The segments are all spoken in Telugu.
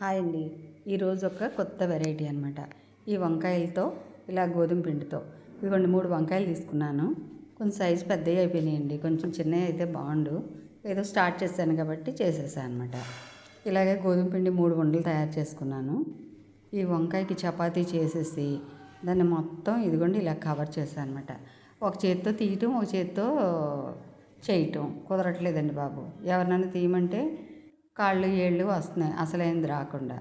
హాయ్ అండి. ఈరోజు ఒక కొత్త వెరైటీ అనమాట ఈ వంకాయలతో ఇలా గోధుమ పిండితో. ఇదిగోండి మూడు వంకాయలు తీసుకున్నాను. కొంచెం సైజు పెద్దవి అయిపోయినాయండి. కొంచెం చిన్నవి అయితే బాగుండు. ఏదో స్టార్ట్ చేశాను కాబట్టి చేసేసాను అనమాట ఇలాగే గోధుమ పిండి మూడు వండలు తయారు చేసుకున్నాను. ఈ వంకాయకి చపాతీ చేసేసి దాన్ని మొత్తం ఇదిగోండి ఇలా కవర్ చేశాను అనమాట ఒక చేత్తో తీయటం ఒక చేత్తో చేయటం. కుదరట్లేదండి బాబు. ఎవరినైనా తీయమంటే కాళ్ళు ఏళ్ళు వస్తున్నాయి. అసలైంది రాకుండా.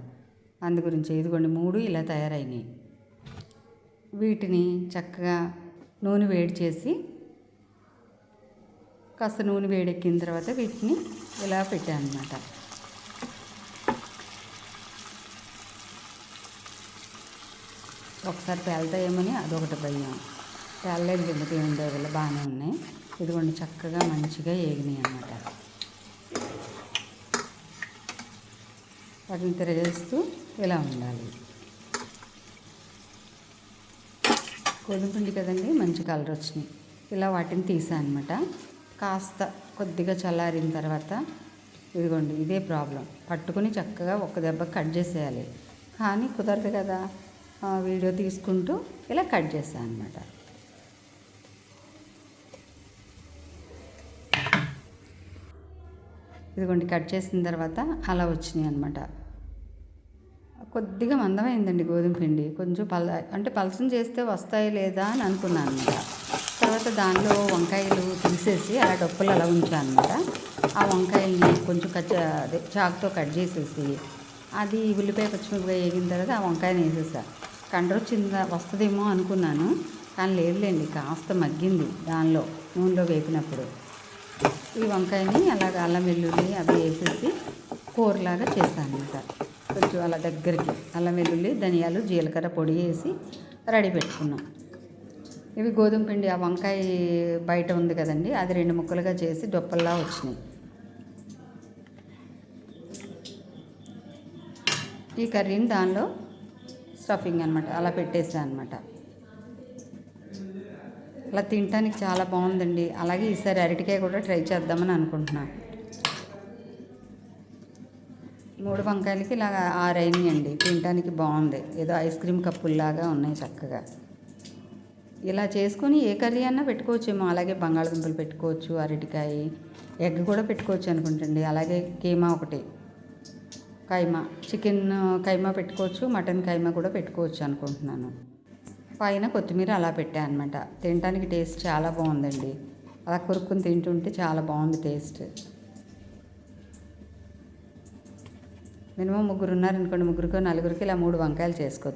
అందు గురించి ఇదిగోండి మూడు ఇలా తయారైనాయి. వీటిని చక్కగా నూనె వేడి చేసి కాస్త నూనె వేడెక్కిన తర్వాత వీటిని ఇలా పెట్టాను అనమాట ఒకసారి పేలుతాయేమని అదొకటి భయం. పేలలేదు కిందకి ఏం దేవుళ్ళు బాగానే ఉన్నాయి. ఇదిగోండి చక్కగా మంచిగా ఏగినాయి అన్నమాట వాటిని తిరగేస్తూ ఇలా ఉండాలి. గోధుమ పిండి కదండి మంచి కలర్ వచ్చినాయి. ఇలా వాటిని తీసాను అనమాట కాస్త కొద్దిగా చల్లారిన తర్వాత ఇదిగోండి ఇదే ప్రాబ్లం పట్టుకుని చక్కగా ఒక దెబ్బ కట్ చేసేయాలి. కానీ కుదరదు కదా. వీడియో తీసుకుంటూ ఇలా కట్ చేశాను అనమాట ఇదిగోండి కట్ చేసిన తర్వాత అలా వచ్చినాయి అనమాట కొద్దిగా మందమైందండి గోధుమ పిండి. కొంచెం పల అంటే పలసం చేస్తే వస్తాయి లేదా అని అనుకున్నాను అనమాట తర్వాత దానిలో వంకాయలు తీసేసి అలా డొప్పలు అలా ఉంచాను అనమాట ఆ వంకాయల్ని కొంచెం కట్ అదే చాకుతో కట్ చేసేసి అది ఉల్లిపాయ పచ్చిమిరపకాయ వేగిన తర్వాత ఆ వంకాయని వేసేసా. కండ్ర వచ్చిందా వస్తుందేమో అనుకున్నాను. కానీ లేదులేండి కాస్త మగ్గింది దానిలో నూనెలో వేపినప్పుడు. ఈ వంకాయని అలాగ అల్లం వెల్లుల్లి అవి వేసేసి కూరలాగా చేశాను అనమాట కొంచెం అలా దగ్గరికి అల్లం వెల్లుల్లి ధనియాలు జీలకర్ర పొడి వేసి రెడీ పెట్టుకున్నాం. ఇవి గోధుమ పిండి ఆ వంకాయ బయట ఉంది కదండి అది రెండు ముక్కలుగా చేసి డొప్పల్లా వచ్చినాయి. ఈ కర్రీని దానిలో స్టఫింగ్ అనమాట అలా పెట్టేసాను అనమాట అలా తినడానికి చాలా బాగుందండి. అలాగే ఈసారి అరటికాయ కూడా ట్రై చేద్దామని అనుకుంటున్నాను మూడు వంకాయలకి ఇలాగ ఆరైనాయండి. తినడానికి బాగుంది. ఏదో ఐస్ క్రీమ్ కప్పుల్లాగా ఉన్నాయి చక్కగా. ఇలా చేసుకొని ఏ కర్రీ అన్నా పెట్టుకోవచ్చేమో. అలాగే బంగాళదుంపలు పెట్టుకోవచ్చు అరటికాయ ఎగ్ కూడా పెట్టుకోవచ్చు అనుకుంటండి. అలాగే కీమా ఒకటి కైమా చికెన్ కైమా పెట్టుకోవచ్చు మటన్ కైమా కూడా పెట్టుకోవచ్చు అనుకుంటున్నాను. పైన కొత్తిమీర అలా పెట్టాను అనమాట తినడానికి టేస్ట్ చాలా బాగుందండి. అలా కొరుక్కుని తింటుంటే చాలా బాగుంది టేస్ట్. మినిమం ముగ్గురు ఉన్నారనుకోండి ముగ్గురికో నలుగురికి ఇలా మూడు వంకాయలు చేసుకోవచ్చు.